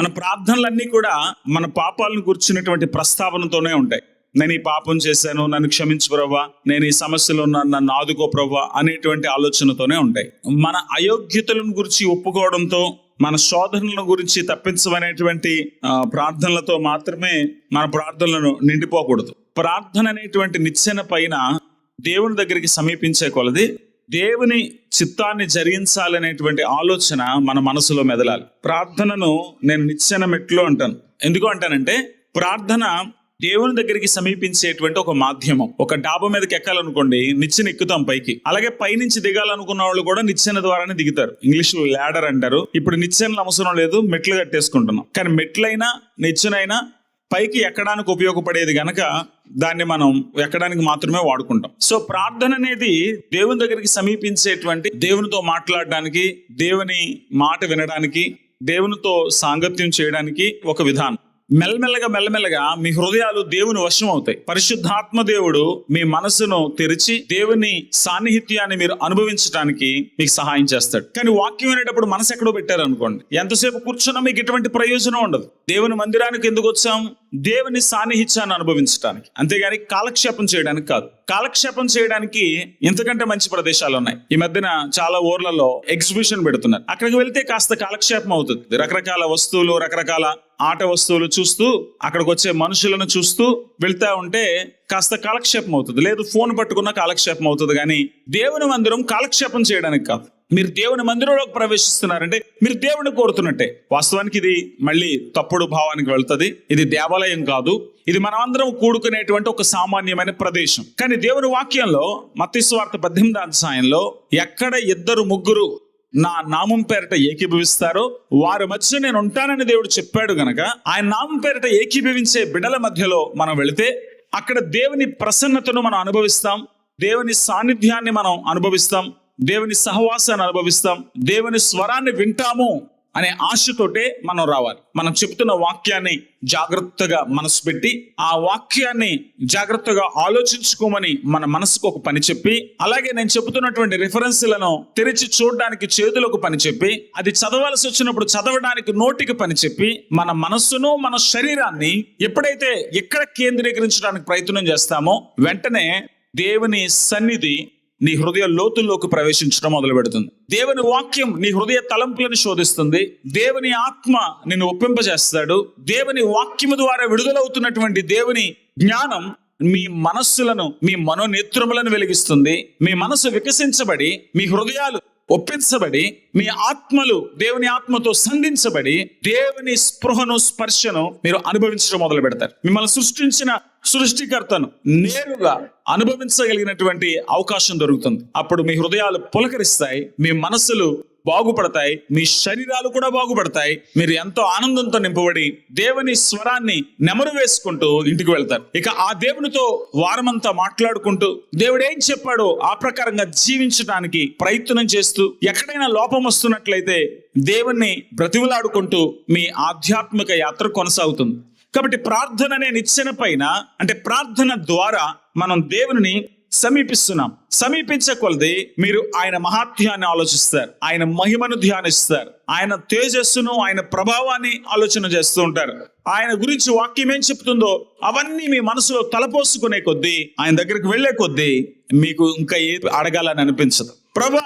మన ప్రార్థనలన్నీ కూడా మన పాపాలను కూర్చున్నటువంటి ప్రస్తావనతోనే ఉంటాయి. నేను ఈ పాపం చేశాను నన్ను క్షమించు ప్రవ్వా నేను ఈ సమస్యలో ఉన్నాను నన్ను ఆదుకో ప్రవ్వా అనేటువంటి ఆలోచనతోనే ఉంటాయి. మన అయోగ్యతలను గురించి ఒప్పుకోవడంతో మన శోధనల గురించి తప్పించమనేటువంటి ప్రార్థనలతో మాత్రమే మన ప్రార్థనలను నిండిపోకూడదు. ప్రార్థన అనేటువంటి నిచ్చెన పైన దేవుని దగ్గరికి సమీపించే కొలది దేవుని చిత్తాన్ని జరిగించాలనేటువంటి ఆలోచన మన మనసులో మెదలాలి. ప్రార్థనను నేను నిచ్చెన మెట్లు అంటాను. ఎందుకు అంటానంటే ప్రార్థన దేవుని దగ్గరికి సమీపించేటువంటి ఒక మాధ్యమం. ఒక డాబా మీదకి ఎక్కాలనుకోండి నిచ్చెన ఎక్కుతాం పైకి. అలాగే పైనుంచి దిగాలనుకున్న వాళ్ళు కూడా నిచ్చెన ద్వారానే దిగుతారు. ఇంగ్లీష్లో ల్యాడర్ అంటారు. ఇప్పుడు నిచ్చెనలు అవసరం లేదు మెట్లు కట్టేసుకుంటున్నాం. కానీ మెట్లైనా నిచ్చెనైనా పైకి ఎక్కడానికి ఉపయోగపడేది గనక దాన్ని మనం ఎక్కడానికి మాత్రమే వాడుకుంటాం. సో ప్రార్థన అనేది దేవుని దగ్గరికి సమీపించేటువంటి దేవునితో మాట్లాడడానికి దేవుని మాట వినడానికి దేవునితో సాంగత్యం చేయడానికి ఒక విధానం. మెల్లమెల్లగా మెల్లమెల్లగా మీ హృదయాలు దేవుని వశం అవుతాయి పరిశుద్ధాత్మ దేవుడు మీ మనసును తెరిచి దేవుని సాన్నిహిత్యాన్ని మీరు అనుభవించడానికి మీకు సహాయం చేస్తాడు. కానీ వాక్యం అనేటప్పుడు మనసు ఎక్కడో పెట్టారు అనుకోండి ఎంతసేపు కూర్చున్నా మీకు ఎటువంటి ప్రయోజనం ఉండదు. దేవుని మందిరానికి ఎందుకు వచ్చాం? దేవుని సాన్నిహిత్యాన్ని అనుభవించడానికి అంతేగాని కాలక్షేపం చేయడానికి కాదు. కాలక్షేపం చేయడానికి ఇంతకంటే మంచి ప్రదేశాలు ఉన్నాయి. ఈ మధ్యన చాలా ఊర్లలో ఎగ్జిబిషన్ పెడుతున్నారు. అక్కడికి వెళ్తే కాస్త కాలక్షేపం అవుతుంది. రకరకాల వస్తువులు రకరకాల ఆట వస్తువులు చూస్తూ అక్కడికి వచ్చే మనుషులను చూస్తూ వెళ్తా ఉంటే కాస్త కాలక్షేపం అవుతుంది. లేదు ఫోన్ పట్టుకున్న కాలక్షేపం అవుతుంది కానీ దేవుని మందిరం కాలక్షేపం చేయడానికి కాదు. మీరు దేవుని మందిరంలోకి ప్రవేశిస్తున్నారంటే మీరు దేవుని కోరుతున్నట్టే. వాస్తవానికి ఇది మళ్ళీ తప్పుడు భావానికి వెళ్తుంది. ఇది దేవాలయం కాదు. ఇది మనమందరం కూడుకునేటువంటి ఒక సామాన్యమైన ప్రదేశం. కానీ దేవుని వాక్యంలో మత్స్వార్త పద్దెనిమిది అధ్యాయంలో ఎక్కడ ఇద్దరు ముగ్గురు నా నామం పేరిట ఏకీభవిస్తారో వారి మధ్య నేను ఉంటానని దేవుడు చెప్పాడు గనక ఆయన నామం పేరిట ఏకీభవించే బిడల మధ్యలో మనం వెళితే అక్కడ దేవుని ప్రసన్నతను మనం అనుభవిస్తాం దేవుని సాన్నిధ్యాన్ని మనం అనుభవిస్తాం దేవుని సహవాసాన్ని అనుభవిస్తాం దేవుని స్వరాన్ని వింటాము. అనే ఆశతోటే మనం రావాలి. మనం చెప్తున్న వాక్యాన్ని జాగ్రత్తగా మనసు పెట్టి ఆ వాక్యాన్ని జాగ్రత్తగా ఆలోచించుకోమని మన మనసుకు ఒక పని చెప్పి అలాగే నేను చెబుతున్నటువంటి రిఫరెన్స్లను తెరిచి చూడడానికి చేతులకు పని చెప్పి అది చదవాల్సి వచ్చినప్పుడు చదవడానికి నోటికి పని చెప్పి మన మనస్సును మన శరీరాన్ని ఎప్పుడైతే ఎక్కడ కేంద్రీకరించడానికి ప్రయత్నం చేస్తామో వెంటనే దేవుని సన్నిధి నీ హృదయ లోతుల్లోకి ప్రవేశించడం మొదలు పెడుతుంది దేవుని వాక్యం నీ హృదయ తలంపులను శోధిస్తుంది. దేవుని ఆత్మ నిన్ను ఒప్పింపజేస్తాడు. దేవుని వాక్యము ద్వారా విడుదలవుతున్నటువంటి దేవుని జ్ఞానం మీ మనస్సులను మీ మనోనేత్రములను వెలిగిస్తుంది. మీ మనసు వికసించబడి మీ హృదయాలు ఒప్పించబడి మీ ఆత్మలు దేవుని ఆత్మతో సంధించబడి దేవుని స్పృహను స్పర్శను మీరు అనుభవించడం మొదలు పెడతారు. మిమ్మల్ని సృష్టించిన సృష్టికర్తను నేరుగా అనుభవించగలిగినటువంటి అవకాశం దొరుకుతుంది. అప్పుడు మీ హృదయాలు పులకరిస్తాయి మీ మనసులు బాగుపడతాయి. మీ శరీరాలు కూడా బాగుపడతాయి. మీరు ఎంతో ఆనందంతో నింపబడి దేవుని స్వరాన్ని నెమరు వేసుకుంటూ ఇంటికి వెళ్తారు. ఇక ఆ దేవునితో వారమంతా మాట్లాడుకుంటూ దేవుడు ఏం చెప్పాడో ఆ ప్రకారంగా జీవించడానికి ప్రయత్నం చేస్తూ ఎక్కడైనా లోపం వస్తున్నట్లయితే దేవుణ్ణి బ్రతివులాడుకుంటూ మీ ఆధ్యాత్మిక యాత్ర కొనసాగుతుంది. కాబట్టి ప్రార్థన అనే నిచ్చెన పైన అంటే ప్రార్థన ద్వారా మనం దేవుని సమీపిస్తున్నాం. సమీపించే కొలది మీరు ఆయన మహాత్యాన్ని ఆలోచిస్తారు. ఆయన మహిమను ధ్యానిస్తారు. ఆయన తేజస్సును ఆయన ప్రభావాన్ని ఆలోచన చేస్తూ ఉంటారు. ఆయన గురించి వాక్యం ఏం చెప్తుందో అవన్నీ మీ మనసులో తలపోసుకునే కొద్దీ ఆయన దగ్గరికి వెళ్ళే కొద్దీ మీకు ఇంకా ఏది అడగాలని అనిపించదు. ప్రభా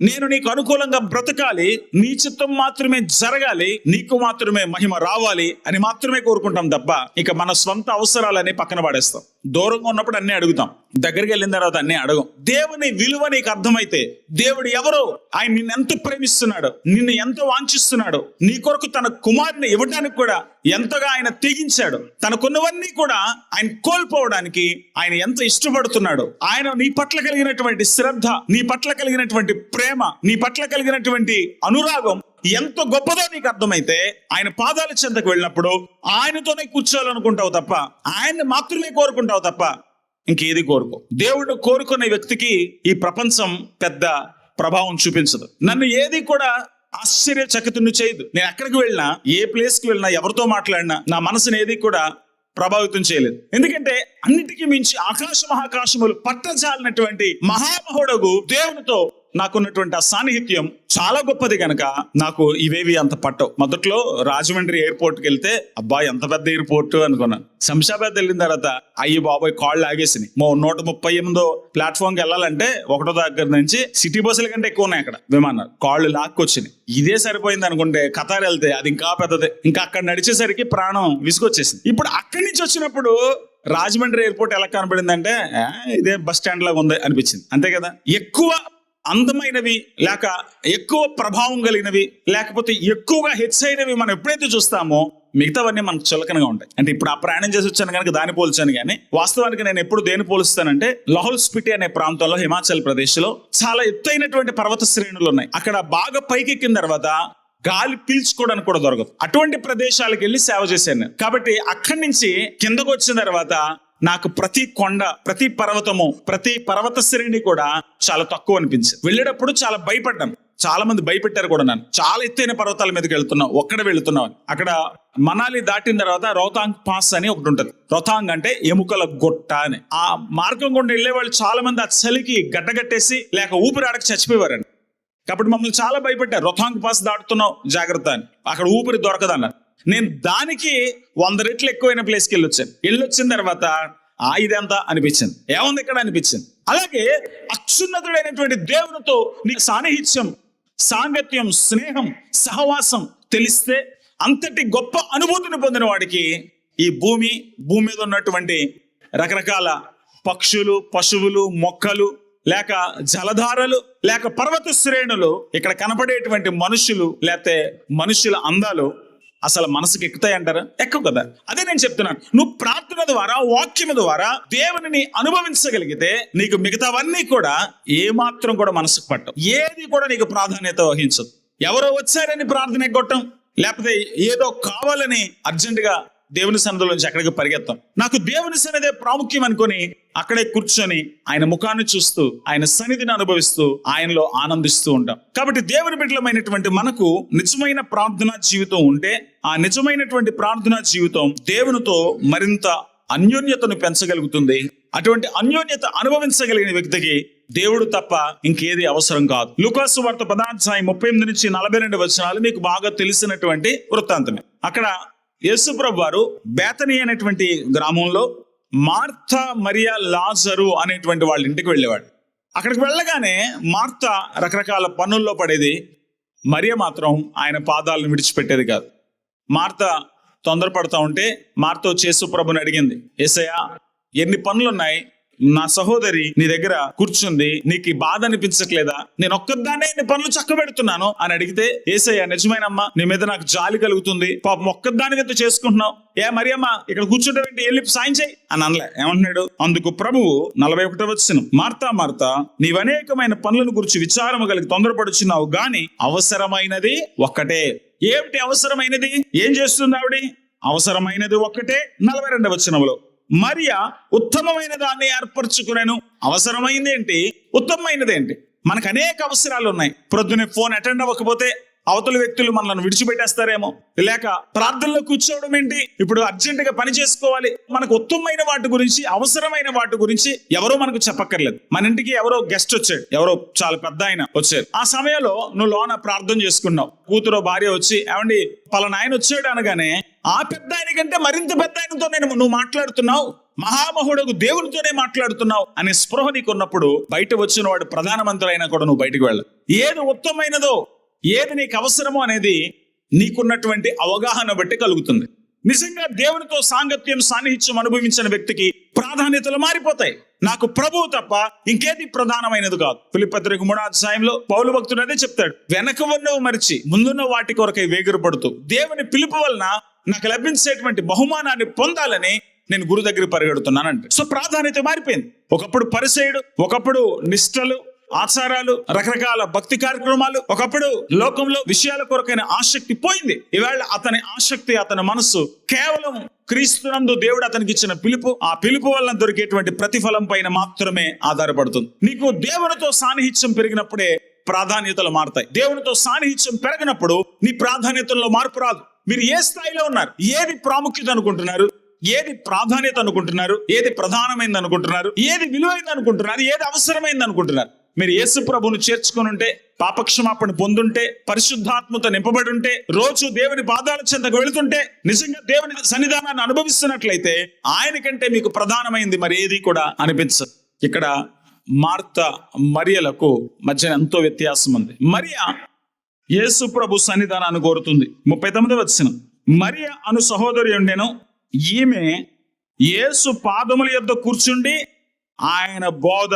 నేను నీకు అనుకూలంగా బ్రతకాలి నీ చిత్తం మాత్రమే జరగాలి నీకు మాత్రమే మహిమ రావాలి అని మాత్రమే కోరుకుంటాం తప్ప ఇక మన స్వంత అవసరాలని పక్కన పడేస్తాం. దూరంగా ఉన్నప్పుడు అన్ని అడుగుతాం. దగ్గరికి వెళ్ళిన తర్వాత అన్ని అడగం దేవుని విలువ నీకు అర్థమైతే దేవుడు ఎవరో? ఆయన నిన్ను ఎంత ప్రేమిస్తున్నాడు నిన్ను ఎంత వాంఛిస్తున్నాడు నీ కొరకు తన కుమారుని ఇవ్వడానికి కూడా ఎంతగా ఆయన తెగించాడు తనకున్నవన్నీ కూడా ఆయన కోల్పోవడానికి ఆయన ఎంత ఇష్టపడుతున్నాడు ఆయన నీ పట్ల కలిగినటువంటి శ్రద్ధ నీ పట్ల కలిగినటువంటి ప్రేమ నీ పట్ల కలిగినటువంటి అనురాగం ఎంత గొప్పదో నీకు అర్థమైతే ఆయన పాదాల చెంతకు వెళ్ళినప్పుడు ఆయనతోనే కూర్చోవాలనుకుంటావు తప్ప ఆయన్ని మాత్రమే కోరుకుంటావు తప్ప ఇంకేది కోరుకో. దేవుడు కోరుకునే వ్యక్తికి ఈ ప్రపంచం పెద్ద ప్రభావం చూపించదు. నన్ను ఏది కూడా ఆశ్చర్యచకితుని చేయదు. నేను ఎక్కడికి వెళ్ళినా ఏ ప్లేస్కి వెళ్ళినా ఎవరితో మాట్లాడినా నా మనసుని ఏది కూడా ప్రభావితం చేయలేదు. ఎందుకంటే అన్నిటికీ మించి ఆకాశ మహాకాశములు పట్టజాలినటువంటి మహామహుడగు దేవునితో నాకున్నటువంటి ఆ సాన్నిహిత్యం చాలా గొప్పది కనుక నాకు ఇవేవి అంత పట్టవు. మొదట్లో రాజమండ్రి ఎయిర్పోర్ట్కి వెళ్తే అబ్బా ఎంత పెద్ద ఎయిర్పోర్ట్ అనుకున్నాను శంషాబాద్ వెళ్ళిన తర్వాత అయ్యి బాబాయ్ కాళ్ళు ఆగేసినాయి. మో నూట ముప్పై ఎనిమిదో ప్లాట్ఫామ్కి వెళ్ళాలంటే ఒకటో దగ్గర నుంచి సిటీ బస్సుల కంటే ఎక్కువ ఉన్నాయి అక్కడ విమానాలు. కాళ్ళు లాక్కొచ్చినాయి. ఇదే సరిపోయింది అనుకుంటే ఖతార్ వెళ్తే అది ఇంకా పెద్దది. ఇంకా అక్కడ నడిచేసరికి ప్రాణం విసుగొచ్చేసింది. ఇప్పుడు అక్కడి నుంచి వచ్చినప్పుడు రాజమండ్రి ఎయిర్పోర్ట్ ఎలా కనబడిందంటే ఇదే బస్ స్టాండ్ లాగా ఉంది అనిపించింది. అంతే కదా? ఎక్కువ అందమైనవి లేక ఎక్కువ ప్రభావం కలిగినవి లేకపోతే ఎక్కువగా హెచ్ అయినవి మనం ఎప్పుడైతే చూస్తామో మిగతావన్నీ మనకు చులకనగా ఉంటాయి. అంటే ఇప్పుడు ఆ ప్రయాణం చేసి వచ్చాను కనుక దాన్ని పోల్చాను కానీ వాస్తవానికి నేను ఎప్పుడు దేని పోలుస్తానంటే లాహౌల్ స్పిటి అనే ప్రాంతంలో హిమాచల్ ప్రదేశ్లో చాలా ఎత్తైనటువంటి పర్వత శ్రేణులు ఉన్నాయి. అక్కడ బాగా పైకెక్కిన తర్వాత గాలి పీల్చుకోవడానికి కూడా దొరకదు. అటువంటి ప్రదేశాలకు వెళ్ళి సేవ చేశాను కాబట్టి అక్కడి నుంచి కిందకు వచ్చిన తర్వాత నాకు ప్రతి కొండ ప్రతి పర్వతము ప్రతి పర్వత శ్రేణి కూడా చాలా తక్కువ అనిపించింది. వెళ్ళేటప్పుడు చాలా భయపడ్డాను చాలా మంది భయపెట్టారు కూడా నన్ను. చాలా ఎత్తైన పర్వతాల మీదకి వెళ్తున్నావు. ఒక్కడ వెళ్తున్నావు అని. అక్కడ మనాలి దాటిన తర్వాత రోతాంగ్ పాస్ అని ఒకటి ఉంటుంది. రోతాంగ్ అంటే ఎముకల గొట్ట అని. ఆ మార్గం గుండా వెళ్ళే వాళ్ళు చాలా మంది ఆ చలికి గడ్డగట్టేసి లేక ఊపిరాడక చచ్చిపోయేవారండి కాబట్టి మమ్మల్ని చాలా భయపెట్టారు. రొథాంగ్ పాస్ దాటుతున్నావు జాగ్రత్త అని. అక్కడ ఊపిరి దొరకదన్నారు. నేను దానికి వంద రెట్లు ఎక్కువైన ప్లేస్కి వెళ్ళొచ్చాను. వెళ్ళొచ్చిన తర్వాత ఆ ఇదంతా అనిపించింది. ఏముంది ఇక్కడ అనిపించింది? అలాగే అత్యున్నతుడైనటువంటి దేవునితో నీ సాన్నిహిత్యం సాంగత్యం స్నేహం సహవాసం తెలిస్తే అంతటి గొప్ప అనుభూతిని పొందిన వాడికి ఈ భూమి భూమి మీద ఉన్నటువంటి రకరకాల పక్షులు పశువులు మొక్కలు లేక జలధారలు లేక పర్వత శ్రేణులు ఇక్కడ కనపడేటువంటి మనుషులు లేకపోతే మనుషుల అందాలు అసలు మనసుకు ఎక్కుతాయి అంటారా? ఎక్కువ కదా. అదే నేను చెప్తున్నాను. నువ్వు ప్రార్థన ద్వారా వాక్యం ద్వారా దేవునిని అనుభవించగలిగితే నీకు మిగతావన్నీ కూడా ఏమాత్రం కూడా మనసుకు పట్టవు. ఏది కూడా నీకు ప్రాధాన్యత వహించదు. ఎవరో వచ్చారని ప్రార్థన ఎగ్గొట్టం. లేకపోతే ఏదో కావాలని అర్జెంటుగా దేవుని సన్నిధిలో నుంచి అక్కడికి పరిగెత్తాం. నాకు దేవుని సన్నిధే ప్రాముఖ్యం అనుకొని అక్కడే కూర్చొని ఆయన ముఖాన్ని చూస్తూ ఆయన సన్నిధిని అనుభవిస్తూ ఆయనలో ఆనందిస్తూ ఉంటాం. కాబట్టి దేవుని బిడ్డలమైనటువంటి మనకు నిజమైన ప్రార్థనా జీవితం ఉంటే ఆ నిజమైనటువంటి ప్రార్థనా జీవితం దేవునితో మరింత అన్యోన్యతను పెంచగలుగుతుంది. అటువంటి అన్యోన్యత అనుభవించగలిగిన వ్యక్తికి దేవుడు తప్ప ఇంకేది అవసరం కాదు. లుకాసు వార్త పదార్థాయి ముప్పై ఎనిమిది నుంచి నలభై రెండు వచనాలు మీకు బాగా తెలిసినటువంటి వృత్తాంతమే. అక్కడ యేసుప్రభు వారు బేతని అనేటువంటి గ్రామంలో మార్త మరియా లాజరు అనేటువంటి వాళ్ళ ఇంటికి వెళ్ళేవాడు. అక్కడికి వెళ్ళగానే మార్త రకరకాల పనుల్లో పడేది. మరియ మాత్రం ఆయన పాదాలను విడిచిపెట్టేది కాదు. మార్త తొందరపడతా ఉంటే మార్త వచ్చి యేసుప్రభుని అడిగింది ఏసయ్య ఎన్ని పనులున్నాయి? నా సహోదరి నీ దగ్గర కూర్చుంది నీకు బాధ అనిపించట్లేదా? నేను ఒక్కదానే నీ పనులు చక్కబెడుతున్నాను అని అడిగితే ఏసయ్య నిజమైనమ్మా నీ మీద నాకు జాలి కలుగుతుంది. పాపం ఒక్కదాని మీద చేసుకుంటున్నావు? ఏ మరి అమ్మా ఇక్కడ కూర్చుంటే వెళ్ళి సాయం చేయి. అని అనలే. ఏమంటున్నాడు? అందుకు ప్రభువు నలభై ఒకటో వచ్చిన మార్తా మార్తా నీవనేకమైన పనులను గురించి విచారము కలిగి తొందరపడుచున్నావు గాని అవసరమైనది ఒక్కటే. ఏమిటి అవసరమైనది? ఏం చేస్తుంది ఆవిడ? అవసరమైనది ఒక్కటే. నలభై రెండవ వచనంలో. మరియా ఉత్తమమైన దాన్ని ఏర్పరచుకునేను. అవసరమైంది ఏంటి ఉత్తమమైనది ఏంటి మనకు అనేక అవసరాలు ఉన్నాయి ప్రొద్దునే ఫోన్ అటెండ్ అవ్వకపోతే అవతల వ్యక్తులు మనల్ని విడిచిపెట్టేస్తారేమో. లేక ప్రార్థనలో కూర్చోవడం ఏంటి? ఇప్పుడు అర్జెంట్గా పని చేసుకోవాలి. మనకు ఉత్తమమైన వాటి గురించి అవసరమైన వాటి గురించి ఎవరో మనకు చెప్పక్కర్లేదు. మన ఇంటికి ఎవరో గెస్ట్ వచ్చాడు. ఎవరో చాలా పెద్ద ఆయన వచ్చారు. ఆ సమయంలో నువ్వు లోన ప్రార్థన చేసుకున్నావు. కూతురు భార్య వచ్చి ఏమండి పలానా ఆయన వచ్చాడు అనగానే ఆ పెద్ద ఆయన కంటే మరింత పెద్ద ఆయనతో నేను నువ్వు మాట్లాడుతున్నావు? మహామహుడకు దేవునితోనే మాట్లాడుతున్నావు? అనే స్పృహ నీకున్నప్పుడు బయట వచ్చిన వాడు ప్రధానమంత్రి అయినా కూడా నువ్వు బయటకు వెళ్ళ. ఏది ఉత్తమమైనదో ఏది నీకు అవసరమో అనేది నీకున్నటువంటి అవగాహన బట్టి కలుగుతుంది. నిజంగా దేవునితో సాంగత్యం సాన్నిహిత్యం అనుభవించిన వ్యక్తికి ప్రాధాన్యతలు మారిపోతాయి. నాకు ప్రభువు తప్ప ఇంకేది ప్రధానమైనది కాదు. పిలిపత్రిక మూడాధ్యాయంలో పౌలు భక్తుడు అదే చెప్తాడు. వెనక ఉన్నవి మరిచి ముందున్న వాటి కొరకై వేగిరపడుతూ దేవుని పిలుపు వలన నాకు లభించేటువంటి బహుమానాన్ని పొందాలని నేను గురు దగ్గర పరిగెడుతున్నానంటే. సో ప్రాధాన్యత మారిపోయింది. ఒకప్పుడు పరిచయుడు ఒకప్పుడు నిష్టలు ఆచారాలు రకరకాల భక్తి కార్యక్రమాలు ఒకప్పుడు లోకంలో విషయాల కొరకైన ఆసక్తి పోయింది. ఈవేళ అతని ఆసక్తి అతని మనస్సు కేవలం క్రీస్తునందు దేవుడు అతనికి ఇచ్చిన పిలుపు ఆ పిలుపు వలన దొరికేటువంటి ప్రతిఫలం పైన మాత్రమే ఆధారపడుతుంది. నీకు దేవునితో సాన్నిహిత్యం పెరిగినప్పుడే ప్రాధాన్యతలు మారుతాయి. దేవునితో సాన్నిహిత్యం పెరగనప్పుడు నీ ప్రాధాన్యతల్లో మార్పు రాదు. మీరు ఏ స్థాయిలో ఉన్నారు? ఏది ప్రాముఖ్యత అనుకుంటున్నారు? ఏది ప్రాధాన్యత అనుకుంటున్నారు? ఏది ప్రధానమైంది అనుకుంటున్నారు? ఏది విలువైంది అనుకుంటున్నారు? ఏది అవసరమైంది అనుకుంటున్నారు? మీరు యేసు ప్రభును చేర్చుకుని ఉంటే పాపక్షమాపణ పొందుంటే పరిశుద్ధాత్మతో నింపబడి ఉంటే రోజు దేవుని పాదాల చెంతకు వెళుతుంటే నిజంగా దేవుని సన్నిధానాన్ని అనుభవిస్తున్నట్లయితే ఆయన కంటే మీకు ప్రధానమైంది మరి ఏది కూడా అనిపించదు. ఇక్కడ మార్త మరియలకు మధ్యన ఎంతో వ్యత్యాసం ఉంది. మరియా యేసు ప్రభు సన్నిధానాన్ని కోరుతుంది. ముప్పై తొమ్మిది వచ్చిన మరియ అను సహోదరి ఉండేను. ఈమె యేసు పాదముల యొద్ద కూర్చుండి ఆయన బోధ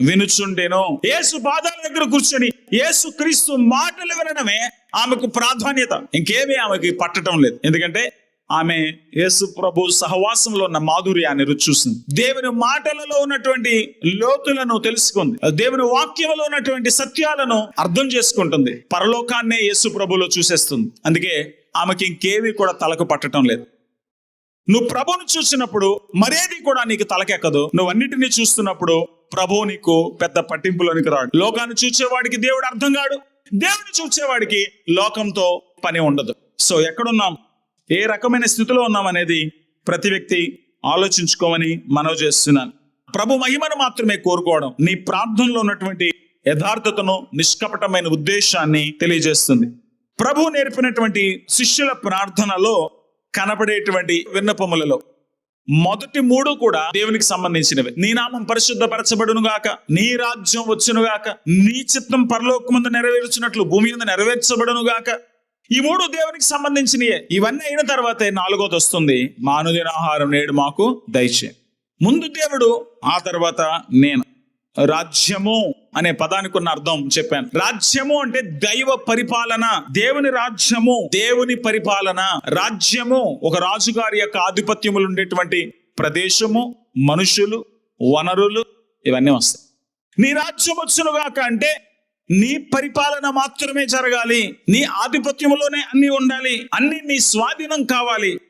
వినుచుండెను. యేసు పాదాల దగ్గర కూర్చొని యేసు క్రీస్తు మాటలు వినడమే ఆమెకు ప్రాధాన్యత. ఇంకేమీ ఆమెకి పట్టడం లేదు. ఎందుకంటే ఆమె యేసు ప్రభు సహవాసంలో ఉన్న మాధుర్యాన్ని రుచి చూసింది. దేవుని మాటలలో ఉన్నటువంటి లోతులను తెలుసుకుంది. దేవుని వాక్యంలో ఉన్నటువంటి సత్యాలను అర్థం చేసుకుంటుంది. పరలోకాన్నే యేసు ప్రభులో చూసేస్తుంది. అందుకే ఆమెకి ఇంకేమీ కూడా తలకు పట్టడం లేదు. నువ్వు ప్రభును చూసినప్పుడు మరేది కూడా నీకు తలకెక్కదు. నువ్వు అన్నిటినీ చూస్తున్నప్పుడు ప్రభువు నీకు పెద్ద పట్టింపులోనికి రాడు. లోకాన్ని చూచేవాడికి దేవుడు అర్థం కాడు. దేవుని చూచేవాడికి లోకంతో పని ఉండదు. సో ఎక్కడున్నాం? ఏ రకమైన స్థితిలో ఉన్నాం అనేది ప్రతి వ్యక్తి ఆలోచించుకోమని మనవి చేస్తున్నాను. ప్రభు మహిమను మాత్రమే కోరుకోవడం నీ ప్రార్థనలో ఉన్నటువంటి యథార్థతను నిష్కపటమైన ఉద్దేశాన్ని తెలియజేస్తుంది. ప్రభు నేర్పినటువంటి శిష్యుల ప్రార్థనలో కనబడేటువంటి విన్నపములలో మొదటి మూడు కూడా దేవునికి సంబంధించినవి. నీ నామం పరిశుద్ధపరచబడును గాక. నీ రాజ్యం వచ్చును గాక. నీ చిత్తం పరలోకమందు నెరవేర్చినట్లు భూమి మీద నెరవేర్చబడును గాక. ఈ మూడు దేవునికి సంబంధించినయే. ఇవన్నీ అయిన తర్వాతే నాలుగోది వస్తుంది. మానుదిన ఆహారం నేడు మాకు దయచే. ముందు దేవుడు ఆ తర్వాత నేను. రాజ్యము అనే పదానికి ఉన్న అర్థం చెప్పాను. రాజ్యము అంటే దైవ పరిపాలన. దేవుని రాజ్యము దేవుని పరిపాలన. రాజ్యము ఒక రాజుగారి యొక్క ఆధిపత్యములు ఉండేటువంటి ప్రదేశము మనుషులు వనరులు ఇవన్నీ వస్తాయి. నీ రాజ్యం వచ్చునుగాక అంటే నీ పరిపాలన మాత్రమే జరగాలి. నీ ఆధిపత్యంలోనే అన్ని ఉండాలి. అన్ని నీ స్వాధీనం కావాలి.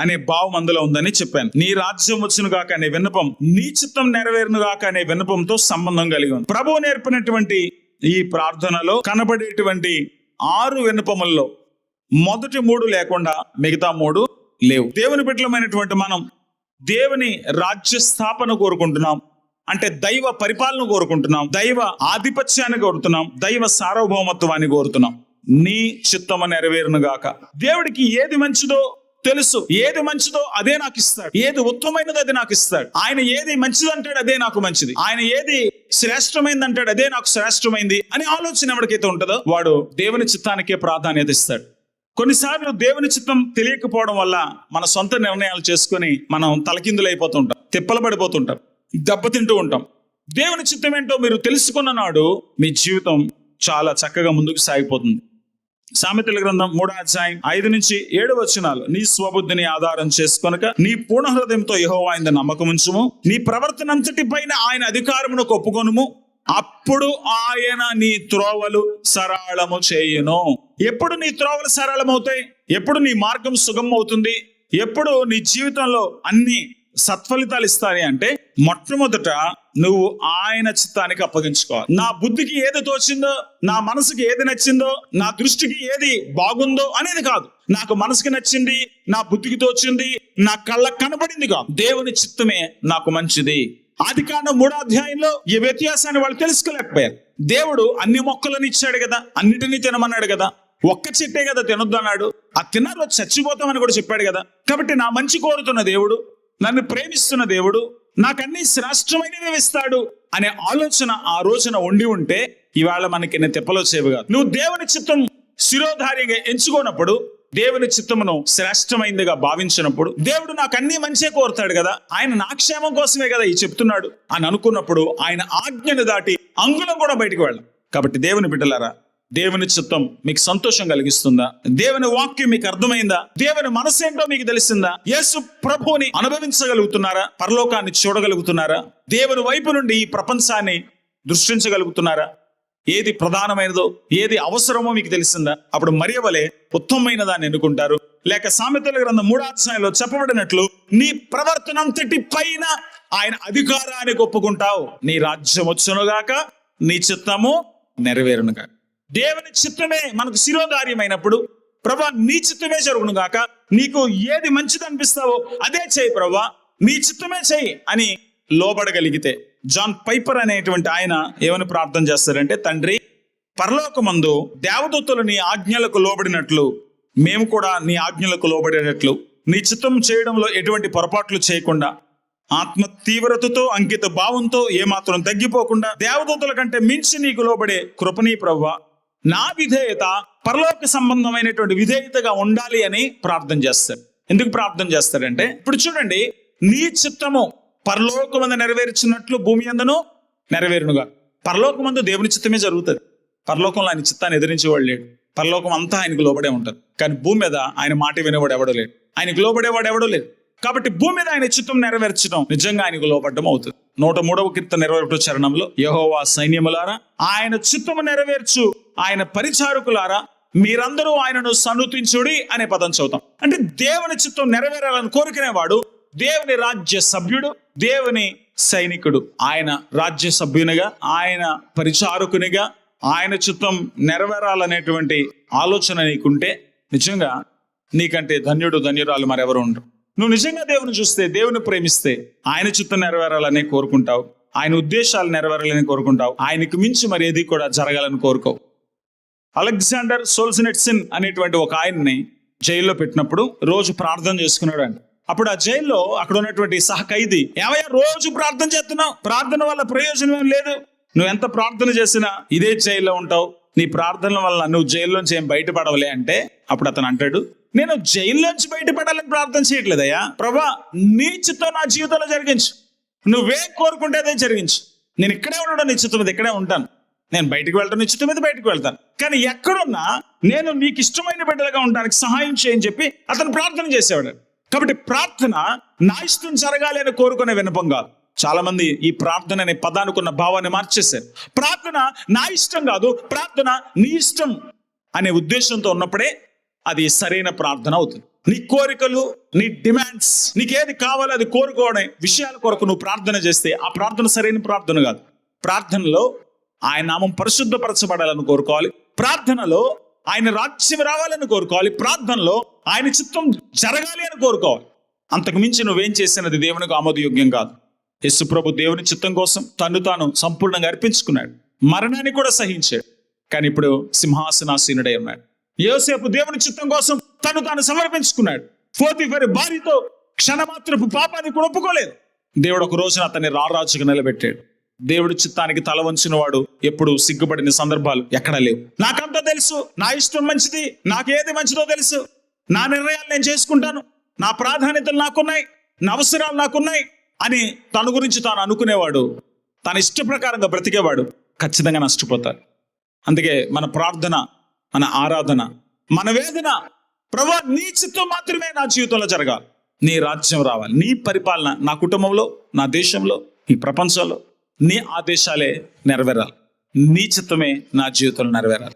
అనే భావం అందులో ఉందని చెప్పాను. నీ రాజ్యం వచ్చును గాక అనే విన్నపం నీ చిత్తం నెరవేరును గాక అనే విన్నపంతో సంబంధం కలిగి ఉంది. ప్రభువు నేర్పినటువంటి ఈ ప్రార్థనలో కనబడేటువంటి ఆరు విన్నపముల్లో మొదటి మూడు లేకుండా మిగతా మూడు లేవు. దేవుని బిడ్డలమైనటువంటి మనం దేవుని రాజ్య స్థాపన కోరుకుంటున్నాం. అంటే దైవ పరిపాలన కోరుకుంటున్నాం. దైవ ఆధిపత్యాన్ని కోరుతున్నాం. దైవ సార్వభౌమత్వాన్ని కోరుతున్నాం. నీ చిత్తము నెరవేరును గాక. దేవుడికి ఏది మంచిదో తెలుసు. ఏది మంచిదో అదే నాకు ఇస్తాడు ఏది ఉత్తమైనదో అది నాకు ఇస్తాడు ఆయన ఏది మంచిది అంటాడు అదే నాకు మంచిది. ఆయన ఏది శ్రేష్టమైంది అంటాడు అదే నాకు శ్రేష్టమైంది అని ఆలోచన ఎవరికైతే ఉంటుందో వాడు దేవుని చిత్తానికే ప్రాధాన్యత ఇస్తాడు. కొన్నిసార్లు దేవుని చిత్తం తెలియకపోవడం వల్ల మన సొంత నిర్ణయాలు చేసుకొని మనం తలకిందులు అయిపోతుంటాం తిప్పలు పడిపోతుంటాం దెబ్బతింటూ ఉంటాం. దేవుని చిత్తం ఏంటో మీరు తెలుసుకున్న నాడు మీ జీవితం చాలా చక్కగా ముందుకు సాగిపోతుంది. సామెతల గ్రంథం మూడో అధ్యాయం ఐదు నుంచి ఏడు వచనాలు. నీ స్వబుద్ధిని ఆధారం చేసుకొనక నీ పూర్ణ హృదయంతో యహో ఆయన నమ్మకం ఉంచుము నీ ప్రవర్తన అంతటి పైన ఆయన అధికారమును ఒప్పుకొనుము. అప్పుడు ఆయన నీ త్రోవలు సరళము చేయును. ఎప్పుడు నీ త్రోవలు సరళమవుతాయి? ఎప్పుడు నీ మార్గం సుగమం అవుతుంది ఎప్పుడు నీ జీవితంలో అన్ని సత్ఫలితాలు ఇస్తాయి అంటే మొట్టమొదట నువ్వు ఆయన చిత్తానికి అప్పగించుకోవాలి నా బుద్ధికి ఏది తోచిందో నా మనసుకి ఏది నచ్చిందో నా దృష్టికి ఏది బాగుందో అనేది కాదు. నాకు మనసుకి నచ్చింది నా బుద్ధికి తోచింది నా కళ్ళకు కనబడింది కాదు. దేవుని చిత్తమే నాకు మంచిది. ఆది కాండం మూడో అధ్యాయంలో ఈ వ్యత్యాసాన్ని వాళ్ళు తెలుసుకోలేకపోయారు. దేవుడు అన్ని మొక్కలను ఇచ్చాడు కదా అన్నిటినీ తినమన్నాడు కదా ఒక్క చెట్టే కదా తినొద్దు అన్నాడు ఆ తిన్నారు చచ్చిపోతామని కూడా చెప్పాడు కదా. కాబట్టి నా మంచి కోరుతున్న దేవుడు నన్ను ప్రేమిస్తున్న దేవుడు నాకన్నీ అన్ని శ్రేష్టమైనవి ఇస్తాడు అనే ఆలోచన ఆ రోజున ఉండి ఉంటే ఇవాళ మనకి నేను తిప్పలో చేవుగా నువ్వు దేవుని చిత్తం శిరోధారిగా ఎంచుకోనప్పుడు దేవుని చిత్తమును శ్రేష్టమైందిగా భావించినప్పుడు దేవుడు నాకు అన్ని మంచిగా కోరుతాడు కదా ఆయన నా క్షేమం కోసమే కదా ఈ చెప్తున్నాడు అని అనుకున్నప్పుడు ఆయన ఆజ్ఞను దాటి అంగుళం కూడా బయటికి వెళ్ళాం. కాబట్టి దేవుని బిడ్డలారా దేవుని చిత్తం మీకు సంతోషం కలిగిస్తుందా? దేవుని వాక్యం మీకు అర్థమైందా? దేవుని మనసు ఏంటో మీకు తెలిసిందా? యేసు ప్రభువుని అనుభవించగలుగుతున్నారా? పరలోకాన్ని చూడగలుగుతున్నారా? దేవుని వైపు నుండి ఈ ప్రపంచాన్ని దృష్టించగలుగుతున్నారా? ఏది ప్రధానమైనదో ఏది అవసరమో మీకు తెలిసిందా? అప్పుడు మరియవలే ఉత్తమమైన దాన్ని ఎన్నుకుంటారు? లేక సామెతల గ్రంథం మూడాధ్యాయంలో చెప్పబడినట్లు నీ ప్రవర్తన అంతటి పైన ఆయన అధికారానికి ఒప్పుకుంటావు. నీ రాజ్యం వచ్చునుగాక నీ చిత్తము నెరవేరునుగాక. దేవుని చిత్తమే మనకు శిరోధార్యమైనప్పుడు ప్రభా నీ చిత్తమే జరుగును గాక. నీకు ఏది మంచిది అనిపిస్తావో అదే చేయి ప్రభా. నీ చిత్తమే చేయి అని లోబడగలిగితే. జాన్ పైపర్ అనేటువంటి ఆయన ఏమని ప్రార్థన చేస్తారంటే తండ్రి పరలోకమందు దేవదూతలు నీ ఆజ్ఞలకు లోబడినట్లు మేము కూడా నీ ఆజ్ఞలకు లోబడేటట్లు నీ చిత్తం చేయడంలో ఎటువంటి పొరపాట్లు చేయకుండా ఆత్మ తీవ్రతతో అంకిత భావంతో ఏమాత్రం తగ్గిపోకుండా దేవదూతల కంటే మించి నీకు లోబడే కృపనీ ప్రవ్వ నా విధేయత పరలోక సంబంధమైనటువంటి విధేయతగా ఉండాలి అని ప్రార్థన చేస్తారు ఎందుకు ప్రార్థన చేస్తాడంటే ఇప్పుడు చూడండి నీ చిత్తము పరలోకమందు నెరవేర్చినట్లు భూమి అందను నెరవేరునుగా. పరలోకమందు దేవుని చిత్తమే జరుగుతుంది. పరలోకంలో ఆయన చిత్తాన్ని ఎదిరించేవాడు లేడు. పరలోకం అంతా ఆయనకు లోబడే ఉంటుంది. కానీ భూమి మీద ఆయన మాట వినేవాడు ఎవడో లేడు. ఆయనకు లోబడేవాడు ఎవడో లేడు. కాబట్టి భూమి మీద ఆయన చిత్తం నెరవేర్చడం నిజంగా ఆయనకు లోపడ్డం అవుతుంది. నూట మూడవ కీర్తన ఇరవై ఒకటో చరణంలో యహోవా సైన్యములారా ఆయన చిత్తము నెరవేర్చు. ఆయన పరిచారకులారా మీరందరూ ఆయనను సన్నుతించుడి అనే పదం చదువుతాం. అంటే దేవుని చిత్తం నెరవేరాలని కోరుకునేవాడు దేవుని రాజ్య సభ్యుడు దేవుని సైనికుడు. ఆయన రాజ్య సభ్యునిగా ఆయన పరిచారకునిగా ఆయన చిత్తం నెరవేరాలనేటువంటి ఆలోచన నీకుంటే నిజంగా నీకంటే ధన్యుడు ధన్యురాలు మరెవరు ఉండరు. నువ్వు నిజంగా దేవుని చూస్తే దేవుని ప్రేమిస్తే ఆయన చిత్తం నెరవేరాలని కోరుకుంటావు. ఆయన ఉద్దేశాలు నెరవేరాలని కోరుకుంటావు. ఆయనకు మించి మరి ఏది కూడా జరగాలని కోరుకోవు. అలెగ్జాండర్ సోల్సినెట్సిన్ అనేటువంటి ఒక ఆయన్ని జైల్లో పెట్టినప్పుడు రోజు ప్రార్థన చేసుకున్నాడు అండి అప్పుడు ఆ జైల్లో అక్కడ ఉన్నటువంటి సహ ఖైదీ ఏమయ్యా రోజు ప్రార్థన చేస్తున్నావు? ప్రార్థన వల్ల ప్రయోజనం ఏం లేదు? నువ్వు ఎంత ప్రార్థన చేసినా ఇదే జైల్లో ఉంటావు. నీ ప్రార్థనల వల్ల నువ్వు జైల్లోంచి ఏం బయటపడవలే అంటే అప్పుడు అతను అంటాడు నేను జైల్లోంచి బయటపడాలని ప్రార్థన చేయట్లేదయ్యా. ప్రభా నీ చిత్తం నా జీవితంలో జరిగించు. నువ్వే కోరుకుంటే అదే జరిగించు. నేను ఇక్కడే ఉండడం నీ చిత్తం మీద ఇక్కడే ఉంటాను. నేను బయటకు వెళ్తాను నీ మీద బయటకు వెళ్తాను. కానీ ఎక్కడున్నా నేను నీకు ఇష్టమైన బిడ్డలుగా ఉండడానికి సహాయం చేయని చెప్పి అతను ప్రార్థన చేసేవాడు. కాబట్టి ప్రార్థన నా ఇష్టం జరగాలి అని కోరుకునే వినపం కాదు. చాలా మంది ఈ ప్రార్థన అనే పదానికి ఉన్న భావాన్ని మార్చేశారు. ప్రార్థన నా ఇష్టం కాదు ప్రార్థన నీ ఇష్టం అనే ఉద్దేశంతో ఉన్నప్పుడే అది సరైన ప్రార్థన అవుతుంది. నీ కోరికలు నీ డిమాండ్స్ నీకేది కావాలో అది కోరుకోవడం విషయాల కొరకు నువ్వు ప్రార్థన చేస్తే ఆ ప్రార్థన సరైన ప్రార్థన కాదు. ప్రార్థనలో ఆయన నామం పరిశుద్ధపరచబడాలని కోరుకోవాలి. ప్రార్థనలో ఆయన రాజ్యం రావాలని కోరుకోవాలి. ప్రార్థనలో ఆయన చిత్తం జరగాలి అని కోరుకోవాలి. అంతకు మించి నువ్వేం చేసినది దేవునికి ఆమోదయోగ్యం కాదు. యశుప్రభు దేవుని చిత్తం కోసం తను తాను సంపూర్ణంగా అర్పించుకున్నాడు. మరణాన్ని కూడా సహించాడు. కానీ ఇప్పుడు సింహాసనాసీనుడై ఉన్నాడు. యోసేపు దేవుని చిత్తం కోసం తను తాను సమర్పించుకున్నాడు. పోతిఫరి భార్యతో క్షణమాత్రపు పాపాన్ని కూడా ఒప్పుకోలేదు. దేవుడు ఒక రోజున అతన్ని రారాజుగా నిలబెట్టాడు. దేవుడి చిత్తానికి తల వంచిన వాడు ఎప్పుడు సిగ్గుపడిన సందర్భాలు ఎక్కడా లేవు. నాకంతా తెలుసు. నా ఇష్టం మంచిది. నాకేది మంచిదో తెలుసు. నా నిర్ణయాలు నేను చేసుకుంటాను. నా ప్రాధాన్యతలు నాకున్నాయి. నా అవసరాలు నాకున్నాయి అని తన గురించి తాను అనుకునేవాడు. తన ఇష్ట ప్రకారంగా బ్రతికేవాడు ఖచ్చితంగా నష్టపోతాడు. అందుకే మన ప్రార్థన మన ఆరాధన మన వేదన ప్రభా నీ చిత్తం మాత్రమే నా జీవితంలో జరగాలి. నీ రాజ్యం రావాలి. నీ పరిపాలన నా కుటుంబంలో నా దేశంలో ఈ ప్రపంచంలో. నీ ఆదేశాలే నెరవేరాలి. నీ చిత్తమే నా జీవితంలో నెరవేరాలి.